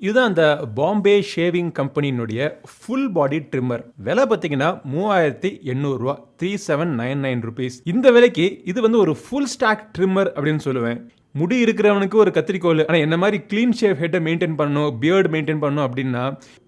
இதுதான் அந்த பாம்பே ஷேவிங் கம்பெனியினுடைய ஃபுல் பாடி ட்ரிம்மர் விலை பார்த்தீங்கன்னா மூவாயிரத்தி எண்ணூறுரூவா three seven nine nine rupees இந்த விலைக்கு இது வந்து ஒரு ஃபுல் ஸ்டாக் ட்ரிம்மர் அப்படின்னு சொல்லுவேன். முடி இருக்கிறவனுக்கு ஒரு கத்திரிக்கோல் ஆனால் என்ன மாதிரி க்ளீன் ஷேவ் ஹெட்டை மெயின்டைன் பண்ணணும் பியர்டு மெயின்டைன் பண்ணணும் அப்படின்னா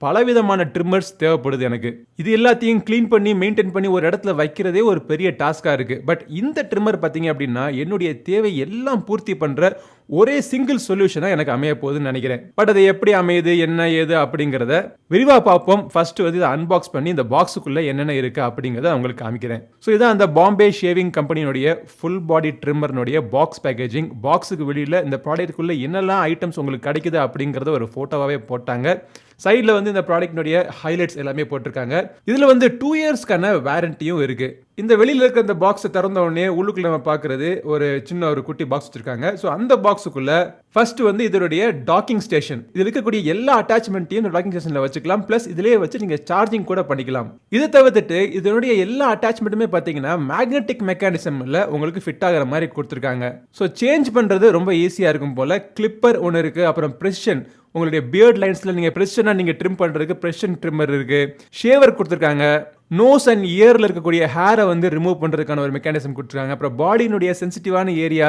பலவிதமான ட்ரிம்மர்ஸ் தேவைப்படுது எனக்கு. இது எல்லாத்தையும் க்ளீன் பண்ணி மெயின்டைன் பண்ணி ஒரு இடத்துல வைக்கிறதே ஒரு பெரிய டாஸ்காக இருக்குது பட் இந்த ட்ரிம்மர் பார்த்தீங்க அப்படின்னா என்னுடைய தேவை எல்லாம் பூர்த்தி பண்ணுற ஒரே சிங்கிள் சொல்யூஷனாக எனக்கு அமைய போகுதுன்னு நினைக்கிறேன். பட் அது எப்படி அமையுது என்ன ஏது அப்படிங்கிறத விரிவாக பார்ப்போம். ஃபர்ஸ்ட் வந்து இதை அன்பாக்ஸ் பண்ணி இந்த பாக்ஸுக்குள்ளே என்னென்ன இருக்குது அப்படிங்கிறத உங்களுக்கு காமிக்கிறேன். ஸோ இதுதான் அந்த பாம்பே ஷேவிங் கம்பெனியினுடைய ஃபுல் பாடி ட்ரிம்மர்னுடைய பாக்ஸ் பேக்கேஜிங் பாக்ஸுக்கு வெளியில் இந்த ப்ராடக்ட்டுக்குள்ளே என்னெல்லாம் ஐட்டம்ஸ் உங்களுக்கு கிடைக்குது அப்படிங்கிறத ஒரு ஃபோட்டோவாகவே போட்டாங்க. சைடில் வந்து இந்த ப்ராடக்ட்னுடைய ஹைலைட்ஸ் எல்லாமே போட்டிருக்காங்க. இதில் வந்து டூ இயர்ஸ்க்கான வாரண்டியும் இருக்குது இந்த வெளியில் இருக்க இந்த பாக்ஸை திறந்த உடனே உள்ளுக்குள்ள நம்ம பார்க்குறது ஒரு சின்ன ஒரு குட்டி பாக்ஸ் வச்சுருக்காங்க. ஸோ அந்த பாக்ஸுக்குள்ளே ஃபர்ஸ்ட் வந்து இதனுடைய டாக்கிங் ஸ்டேஷன் இதில் இருக்கக்கூடிய எல்லா அட்டாச்மெண்ட்டையும் இந்த டாக்கிங் ஸ்டேஷனில் வச்சுக்கலாம். ப்ளஸ் இதிலேயே வச்சு நீங்கள் சார்ஜிங் கூட பண்ணிக்கலாம். இதை தவிர்த்துட்டு இதனுடைய எல்லா அட்டாச்மெண்ட்டுமே பார்த்தீங்கன்னா மேக்னெட்டிக் மெக்கானிசமில் உங்களுக்கு ஃபிட் ஆகிற மாதிரி கொடுத்துருக்காங்க. ஸோ சேஞ்ச் பண்ணுறது ரொம்ப ஈஸியாக இருக்கும் போல். கிளிப்பர் ஒன்று இருக்குது அப்புறம் ப்ரெஷன் உங்களுடைய பியர்ட் லைன்ஸில் நீங்கள் ப்ரெஷனாக நீங்கள் ட்ரிம் பண்ணுறதுக்கு ப்ரெஷன் ட்ரிம்மர் இருக்குது ஷேவர் கொடுத்துருக்காங்க. நோஸ் அண்ட் இயரில் இருக்கக்கூடிய ஹேரை வந்து ரிமூவ் பண்ணுறதுக்கான ஒரு மெக்கானிசம் கொடுத்துருக்காங்க. அப்புறம் பாடியினுடைய சென்சிட்டிவான ஏரியா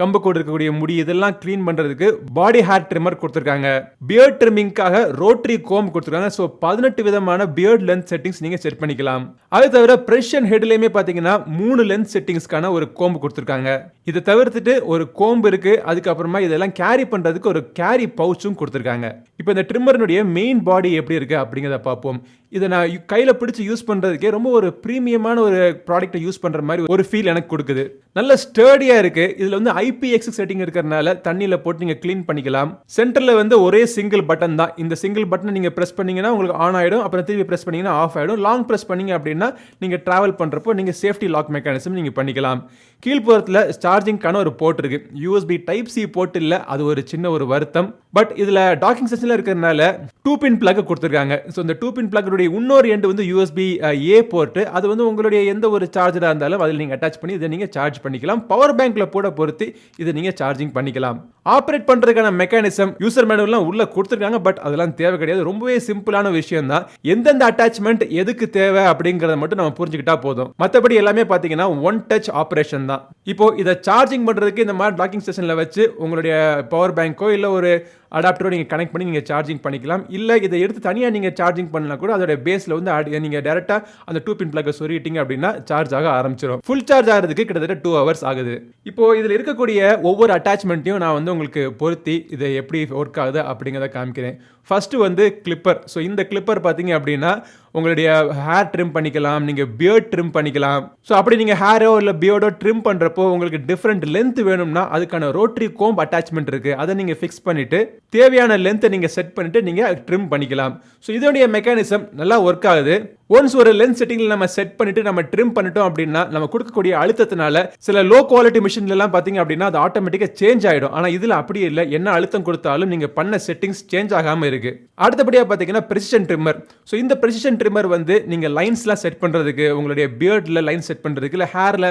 கம்பக்கூட இருக்கக்கூடிய முடி இதெல்லாம் க்ளீன் பண்ணுறதுக்கு பாடி ஹேர் ட்ரிம்மர் கொடுத்துருக்காங்க. பியர்ட் ட்ரிம்மிங்காக ரோட்ரி கோம் கொடுத்துருக்காங்க. ஸோ பதினெட்டு விதமான பியர்ட் லென்த் செட்டிங்ஸ் நீங்கள் செட் பண்ணிக்கலாம். அது தவிர ப்ரெஷ் அண்ட் ஹெட்லேயுமே பார்த்தீங்கன்னா மூணு லென்த் செட்டிங்ஸ்க்கான ஒரு கோம்பு கொடுத்துருக்காங்க. இதை தவிர்த்துட்டு ஒரு கோம்பு இருக்குது அதுக்கப்புறமா இதெல்லாம் கேரி பண்ணுறதுக்கு ஒரு கேரி பவுச்சும் கொடுத்துருக்காங்க. இப்போ இந்த ட்ரிம்மரினுடைய மெயின் பாடி எப்படி இருக்குது அப்படிங்கிறத பார்ப்போம். இதை நான் கையில் பிடிச்சி யூஸ் பண்ணுற பண்ணுறதுக்கே ரொம்ப ஒரு ப்ரீமியமான ஒரு ப்ராடக்ட்டை யூஸ் பண்ணுற மாதிரி ஒரு ஃபீல் எனக்கு கொடுக்குது. நல்ல ஸ்டர்டியாக இருக்குது இதில் வந்து ஐபிஎக்ஸ் செட்டிங் இருக்கிறனால தண்ணியில் போட்டு நீங்கள் க்ளீன் பண்ணிக்கலாம். சென்டரில் வந்து ஒரே சிங்கிள் பட்டன் தான். இந்த சிங்கிள் பட்டனை நீங்கள் ப்ரெஸ் பண்ணிங்கன்னா உங்களுக்கு ஆன் ஆகிடும் அப்புறம் திருப்பி ப்ரெஸ் பண்ணிங்கன்னா ஆஃப் ஆகிடும் லாங் ப்ரெஸ் பண்ணீங்க அப்படின்னா நீங்கள் ட்ராவல் பண்ணுறப்போ நீங்கள் சேஃப்டி லாக் மெக்கானிசம் நீங்கள் பண்ணிக்கலாம். கீழ்ப்புறத்தில் சார்ஜிங்க்கான ஒரு போர்ட் இருக்குது யூஎஸ்பி டைப் சி போர்ட் இல்லை. அது ஒரு சின்ன ஒரு வருத்தம். பட் இதில் டாக்கிங் செஷனில் இருக்கிறதுனால டூ பின் பிளக் கொடுத்துருக்காங்க. ஸோ இந்த டூ பின் பிளக்குடைய இன்னொரு எண்டு வந்து யூஎஸ்பி ஏ போர்ட்டு அது வந்து உங்களுடைய எந்த ஒரு சார்ஜராக இருந்தாலும் அதில் நீங்கள் அட்டாச் பண்ணி இதை நீங்கள் சார்ஜ் பண்ணிக்கலாம். பவர் பேங்க்கில் போட பொறுத்து இதை நீங்கள் சார்ஜிங் பண்ணிக்கலாம். ஆப்ரேட் பண்ணுறதுக்கான மெக்கானிசம் யூசர் மேனுவல்லாம் உள்ளே கொடுத்துருக்காங்க பட் அதெல்லாம் தேவை கிடையாது. ரொம்பவே சிம்பிளான விஷயம் தான் எந்தெந்த அட்டாச்மெண்ட் எதுக்கு தேவை அப்படிங்கிறத மட்டும் நம்ம புரிஞ்சுக்கிட்டா போதும். மற்றபடி எல்லாமே பார்த்தீங்கன்னா ஒன் டச் ஆப்ரேஷன் தான். இப்போ இதை சார்ஜிங் பண்ணுறதுக்கு இந்த மாதிரி டாக்கிங் ஸ்டேஷனில் வச்சு உங்களுடைய பவர் பேங்க்கோ இல்லை ஒரு அடாப்டரோ நீங்கள் கனெக்ட் பண்ணி நீங்கள் சார்ஜிங் பண்ணிக்கலாம். இல்லை இதை எடுத்து தனியாக நீங்கள் சார்ஜிங் பண்ணலாம் கூட அதோட பேஸில் வந்து நீங்கள் டேரெக்டாக அந்த டூ பின் பிளக்கை சொருகிட்டீங்க அப்படின்னா சார்ஜ் ஆக ஆரம்பிச்சிடும் ஃபுல் சார்ஜ் ஆகிறதுக்கு கிட்டத்தட்ட டூ ஹவர்ஸ் ஆகுது. இப்போ இதில் இருக்கக்கூடிய ஒவ்வொரு அட்டாச்மெண்ட்டையும் நான் வந்து உங்களுக்கு பொருத்தி இதை எப்படி ஒர்க் ஆகுது அப்படிங்கிறத காமிக்கிறேன். ஃபர்ஸ்ட் வந்து கிளிப்பர் ஸோ இந்த கிளிப்பர் பார்த்தீங்க அப்படின்னா உங்களுடைய ஹேர் ட்ரிம் பண்ணிக்கலாம் நீங்கள் பியர்ட் ட்ரிம் பண்ணிக்கலாம். ஸோ அப்படி நீங்கள் ஹேரோ இல்லை பியர்டோ ட்ரிம் பண்ணுறப்போ உங்களுக்கு டிஃப்ரெண்ட் லென்த் வேணும்னா அதுக்கான ரோட்ரி கோம்ப் அட்டாச்மெண்ட் இருக்குது அதை நீங்கள் ஃபிக்ஸ் பண்ணிவிட்டு தேவையான லென்த்தை நீங்கள் செட் பண்ணிவிட்டு நீங்கள் ட்ரிம் பண்ணிக்கலாம். ஸோ இதோடைய மெக்கானிசம் நல்லா ஒர்க் ஆகுது. ஒன்ஸ் ஒரு லென்ஸ் செட்டிங்கில் நம்ம செட் பண்ணிட்டு நம்ம ட்ரிம் பண்ணிட்டோம் அப்படின்னா நம்ம கொடுக்கக்கூடிய அழுத்தத்தினால சில லோ குவாலிட்டி மிஷின்லாம் பார்த்தீங்க அப்படின்னா அது ஆட்டோமேட்டிக்காக சேஞ்ச் ஆகிடும் ஆனால் இதில் அப்படி இல்லை. என்ன அழுத்தம் கொடுத்தாலும் நீங்கள் பண்ண செட்டிங்ஸ் சேஞ்ச் ஆகாமல் இருக்கு. அடுத்தபடியாக பார்த்தீங்கன்னா ப்ரெசிஷன் ட்ரிம்மர் ஸோ இந்த ப்ரெசிஷன் ட்ரிம்மர் வந்து நீங்கள் லைன்ஸ்லாம் செட் பண்ணுறதுக்கு உங்களுடைய பியர்டில் லைன் செட் பண்ணுறதுக்கு இல்லை ஹேரில்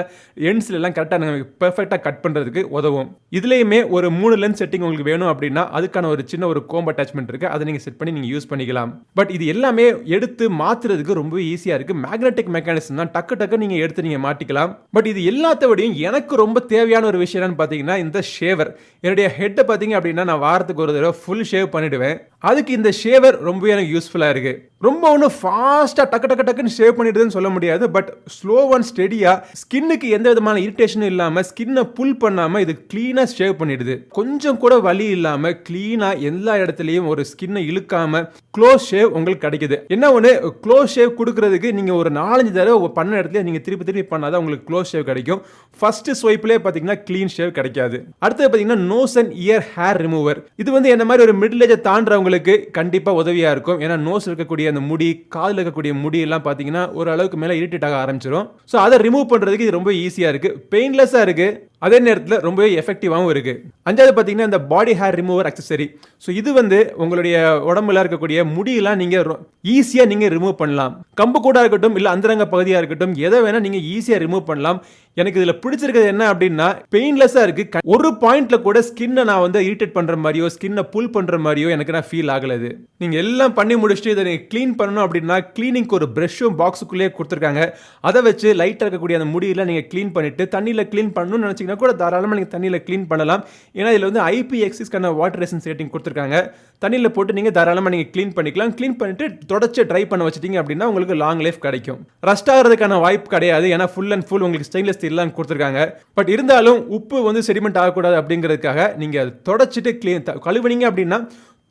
எண்ட்ஸ்ல எல்லாம் கரெக்டாக பெர்ஃபெக்டாக கட் பண்ணுறதுக்கு உதவும். இதுலேயுமே ஒரு மூணு லென்ஸ் செட்டிங் உங்களுக்கு வேணும் அப்படின்னா அதுக்கான ஒரு சின்ன ஒரு கோம்ப அட்டாச்மெண்ட் இருக்குது அதை நீங்கள் செட் பண்ணி நீங்கள் யூஸ் பண்ணிக்கலாம். பட் இது எல்லாமே எடுத்து மாற்றுறதுக்கு ரொம்ப ஈஸியாக இருக்குது மேக்னெட்டிக் மெக்கானிசம் தான். டக்கு டக்கு நீங்கள் எடுத்து நீங்கள் மாட்டிக்கலாம் பட் இது எல்லாத்த விடையும் எனக்கு ரொம்ப தேவையான ஒரு விஷயம் என்னன்னு பார்த்தீங்கன்னா இந்த ஷேவர் என்னுடைய ஹெட்டை பார்த்தீங்க அப்படின்னா நான் வாரத்துக்கு ஒரு தடவை ஃபுல் ஷேவ் பண்ணிடுவேன். அதுக்கு இந்த ஷேவர் ரொம்ப எனக்கு யூஸ்ஃபுல்லாக இருக்குது ரொம்ப ஒன்றும் ஃபாஸ்ட்டாக டக்கு டக்கு டக்குன்னு ஷேவ் பண்ணிடுதுன்னு சொல்ல முடியாது. பட் ஸ்லோ அண்ட் ஸ்டெடியாக ஸ்கின்னுக்கு எந்த விதமான இரிட்டேஷனும் இல்லாமல் ஸ்கின்னை புல் பண்ணாமல் இது க்ளீனாக ஷேவ் பண்ணிடுது. கொஞ்சம் கூட வலி இல்லாமல் க்ளீனாக எல்லா இடத்துலையும் ஒரு ஸ்கின்னை இழுக்காமல் க்ளோஸ் ஷேவ் உங்களுக்கு கிடைக்குது. என்ன ஒன்று க்ளோஸ் ஷேவ் கொடுக்குறதுக்கு நீங்கள் ஒரு நாலஞ்சு தடவை பண்ண இடத்துல நீங்கள் திருப்பி திருப்பி பண்ணாதான் உங்களுக்கு க்ளோஸ் ஷேவ் கிடைக்கும். ஃபர்ஸ்ட் ஸ்வைப்லேயே பார்த்தீங்கன்னா க்ளீன் ஷேவ் கிடைக்காது. அடுத்தது பார்த்தீங்கன்னா nose and ear hair remover இது வந்து என்ன மாதிரி ஒரு மிடில் ஏஜை தாண்டவங்களுக்கு கண்டிப்பாக உதவியாக இருக்கும். ஏன்னா நோஸ் இருக்கக்கூடிய அந்த முடி கால் காதில் இருக்கக்கூடிய முடி எல்லாம் பார்த்தீங்கன்னா ஒரு அளவுக்கு மேலே இரிட்டேட் ஆக ஆரம்பிச்சிடும் ஸோ அதை ரிமூவ் பண்ணுறதுக்கு இது ரொம்ப ஈஸியாக இருக்குது பெயின்லெஸ்ஸாக இருக்குது அதே நேரத்தில் ரொம்பவே எஃபெக்டிவாகவும் இருக்குது அஞ்சாவது பார்த்தீங்கன்னா இந்த body hair remover accessory so இது வந்து உங்களுடைய உடம்புல இருக்கக்கூடிய முடியெல்லாம் நீங்கள் ஈஸியாக நீங்கள் ரிமூவ் பண்ணலாம். கம்பு கூட இருக்கட்டும் இல்லை அந்தரங்க பகுதியாக இருக்கட்டும் எதை வேணால் நீங்கள் ஈஸியாக ரிமூவ் பண்ணலாம். எனக்கு இதில் பிடிச்சிருக்கிறது என்ன அப்படின்னா பெயின்லெஸ்ஸாக இருக்குது ஒரு பாயிண்டில் கூட ஸ்கின்னை நான் வந்து இரிட்டேட் பண்ணுற மாதிரியோ ஸ்கின்னை புல் பண்ணுற மாதிரியோ எனக்கு நான் ஃபீல் ஆகலது. நீங்கள் எல்லாம் பண்ணி முடிச்சுட்டு இதை நீங்கள் க்ளீன் பண்ணணும் அப்படின்னா க்ளீனிங்க்கு ஒரு ப்ரெஷ்ஷும் பாக்ஸுக்குள்ளேயே கொடுத்துருக்காங்க. அதை வச்சு லைட்டாக இருக்கக்கூடிய அந்த முடியெல்லாம் நீங்கள் க்ளீன் பண்ணிவிட்டு தண்ணியில் க்ளீன் பண்ணணும்னு நினச்சிங்கன்னா கூட தாராளமாக நீங்கள் தண்ணியில் க்ளீன் பண்ணலாம். ஏன்னா இதில் வந்து ஐபி எக்ஸிஸ்க்கான வாட்டர் ரெசன்ஸ் ரேட்டிங் கொடுத்துருக்காங்க. தண்ணியில் போட்டு நீங்கள் தாராளமாக நீங்கள் க்ளீன் பண்ணிக்கலாம். க்ளீன் பண்ணிட்டு தொடச்சு ட்ரை பண்ண வச்சிட்டீங்க அப்படின்னா உங்களுக்கு லாங் லைஃப் கிடைக்கும். ரஸ்ட் ஆகிறதுக்கான வாய்ப்பு கிடையாது. ஏன்னா ஃபுல் அண்ட் ஃபுல் உங்களுக்கு ஸ்டெயின்லெஸ் ஸ்டீல்லாம் கொடுத்துருக்காங்க. பட் இருந்தாலும் உப்பு வந்து செடிமெண்ட் ஆகக்கூடாது அப்படிங்கிறதுக்காக நீங்கள் தொடச்சிட்டு க்ளீன் கழுவுனீங்க அப்படின்னா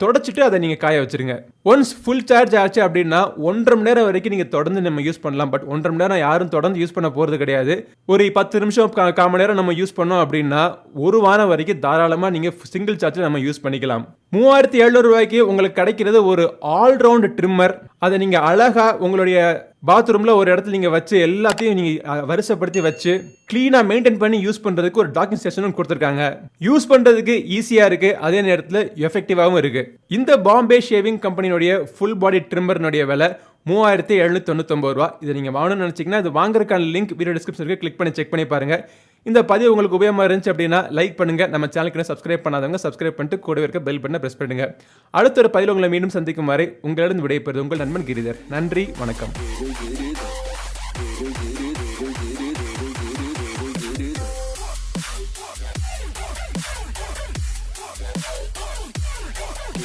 தொடச்சிட்டு அதை நீங்கள் காய வச்சிருங்க. ஒன்ஸ் ஃபுல் சார்ஜ் ஆச்சு அப்படின்னா ஒன்றரை மணி நேரம் வரைக்கும் நீங்கள் தொடர்ந்து நம்ம யூஸ் பண்ணலாம். பட் ஒன்றரை மணி நேரம் யாரும் தொடர்ந்து யூஸ் பண்ண போகிறது கிடையாது. ஒரு பத்து நிமிஷம் கா கால் மணி நேரம் நம்ம யூஸ் பண்ணோம் அப்படின்னா ஒரு வாரம் வரைக்கும் தாராளமாக நீங்கள் சிங்கிள் சார்ஜில் நம்ம யூஸ் பண்ணிக்கலாம். மூவாயிரத்தி எழுநூறு ரூபாய்க்கு உங்களுக்கு கிடைக்கிறது ஒரு ஆல்ரவுண்ட் ட்ரிம்மர் அதை நீங்கள் அழகாக உங்களுடைய பாத்ரூமில் ஒரு இடத்துல நீங்கள் வச்சு எல்லாத்தையும் நீங்கள் வரிசைப்படுத்தி வச்சு க்ளீனாக மெயின்டைன் பண்ணி யூஸ் பண்ணுறதுக்கு ஒரு டாக்கிங் செஷனும் கொடுத்துருக்காங்க. யூஸ் பண்ணுறதுக்கு ஈஸியாக இருக்குது அதே நேரத்தில் எஃபெக்டிவாகவும் இருக்குது இந்த பாம்பே ஷேவிங் கம்பெனியுடைய ஃபுல் பாடி ட்ரிம்மர்னுடைய விலை மூவாயிரத்தி எழுநூத்தி தொண்ணூத்தொம்பது ரூபா. இதை நீங்கள் வாங்கணும்னு நினச்சிங்கன்னா இது வாங்குறதுக்கான லிங்க் வீடியோ டிஸ்கிரிப்ஷனுக்கு கிளிக் பண்ணி செக் பண்ணி பாருங்கள் இந்த பதிவு உங்களுக்கு உபயோகமாக இருந்துச்சு அப்படின்னா லைக் பண்ணுங்கள் நம்ம சேனலுக்கு சப்ஸ்கிரைப் பண்ணாதவங்க சப்ஸ்கிரைப் பண்ணிட்டு கூடவே இருக்க பெல் பண்ண ப்ரெஸ் பண்ணுங்கள் அடுத்த ஒரு பதிவில் உங்களை மீண்டும் சந்திக்கும் வரை உங்களிடம் விடைபெறுது உங்கள் நண்பன் கிரிதர். நன்றி வணக்கம்.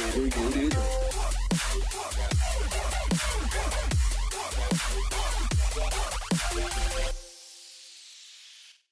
Get it, get it.